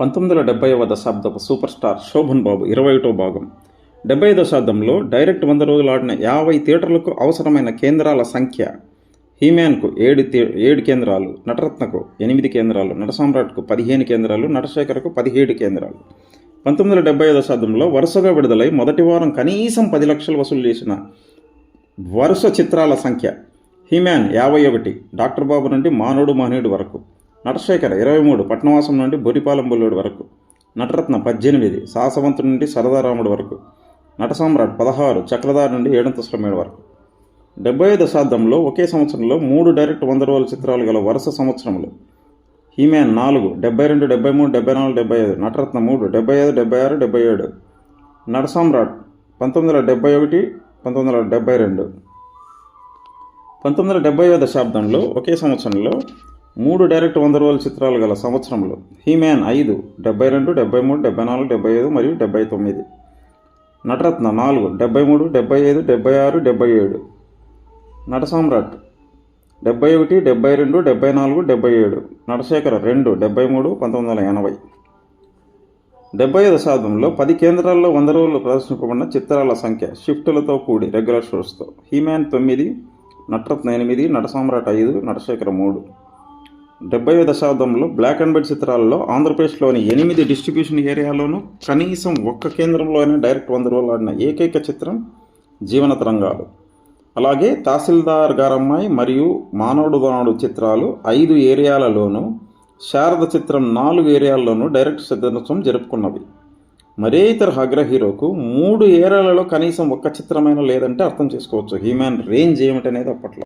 పంతొమ్మిది వందల డెబ్బైవ దశాబ్దపు సూపర్ స్టార్ శోభన్ బాబు ఇరవై ఒకటో భాగం. డెబ్బై దశాబ్దంలో డైరెక్ట్ వంద రోజులు ఆడిన యాభై థియేటర్లకు అవసరమైన కేంద్రాల సంఖ్య హీమ్యాన్కు ఏడు ఏడు కేంద్రాలు నటరత్నకు ఎనిమిది కేంద్రాలు నటసామ్రాట్కు పదిహేను కేంద్రాలు నటశేఖరకు పదిహేడు కేంద్రాలు. పంతొమ్మిది వందల డెబ్బై దశాబ్దంలో వరుసగా విడుదలై మొదటి వారం కనీసం పది లక్షలు వసూలు చేసిన వరుస చిత్రాల సంఖ్య హిమ్యాన్ యాభై ఒకటి డాక్టర్ బాబు నుండి మానవుడు మహనీయుడు వరకు. నటశేఖర్ ఇరవై మూడు పట్నవాసం నుండి బొరిపాలెం బుల్లుడు వరకు. నటరత్న పద్దెనిమిది సాసవంతుడి నుండి సరదారాముడు వరకు. నటసామ్రాట్ పదహారు చక్రధారి నుండి ఏడంతస్తులమేడు వరకు. డెబ్బై దశాబ్దంలో ఒకే సంవత్సరంలో మూడు డైరెక్ట్ వంద రోజుల చిత్రాలు గల వరుస సంవత్సరములు. హీమ్యాన్ నాలుగు డెబ్బై రెండు డెబ్బై మూడు డెబ్బై నాలుగు డెబ్బై ఐదు నటరత్న మూడు డెబ్బై ఐదు డెబ్బై ఆరు డెబ్బై ఏడు. నటసామ్రాట్ పంతొమ్మిది వందల డెబ్బై ఒకటి పంతొమ్మిది వందల డెబ్బై రెండు. పంతొమ్మిది వందల డెబ్బై దశాబ్దంలో ఒకే సంవత్సరంలో మూడు డైరెక్ట్ వంద రోజుల చిత్రాలు గల సంవత్సరంలో హీమ్యాన్ ఐదు డెబ్బై రెండు డెబ్బై మూడు డెబ్బై నాలుగు డెబ్బై ఐదు మరియు డెబ్బై తొమ్మిది నటరత్న నాలుగు డెబ్బై మూడు డెబ్బై ఐదు డెబ్బై ఆరు డెబ్బై ఏడు నటసామ్రాట్ డెబ్బై ఒకటి డెబ్బై రెండు డెబ్బై నాలుగు డెబ్బై ఏడు నటశేఖర రెండు డెబ్బై మూడు పంతొమ్మిది వందల ఎనభై. డెబ్బై దశాబ్దంలో పది కేంద్రాల్లో వంద రోజులు ప్రదర్శింపబడిన చిత్రాల సంఖ్య షిఫ్టులతో కూడి రెగ్యులర్ షోస్తో. హీమ్యాన్ తొమ్మిది నటరత్న ఎనిమిది నటసామ్రాట్ ఐదు నటశేఖర మూడు. డెబ్బై దశాబ్దంలో బ్లాక్ అండ్ వైట్ చిత్రాలలో ఆంధ్రప్రదేశ్లోని ఎనిమిది డిస్ట్రిబ్యూషన్ ఏరియాలోనూ కనీసం ఒక్క కేంద్రంలోనే డైరెక్ట్ వంద రోజులు ఆడిన ఏకైక చిత్రం జీవన తరంగాలు. అలాగే తహసీల్దార్ గారమ్మాయి మరియు మానవుడు దానుడు చిత్రాలు ఐదు ఏరియాలలోనూ శారద చిత్రం నాలుగు ఏరియాల్లోనూ డైరెక్ట్ సిద్ధోత్సవం జరుపుకున్నవి. మరే ఇతర అగ్ర హీరోకు మూడు ఏరియాలలో కనీసం ఒక్క చిత్రమైన లేదంటే అర్థం చేసుకోవచ్చు. హీమాన్ రేంజ్ ఏమిటనేది అప్పట్లో.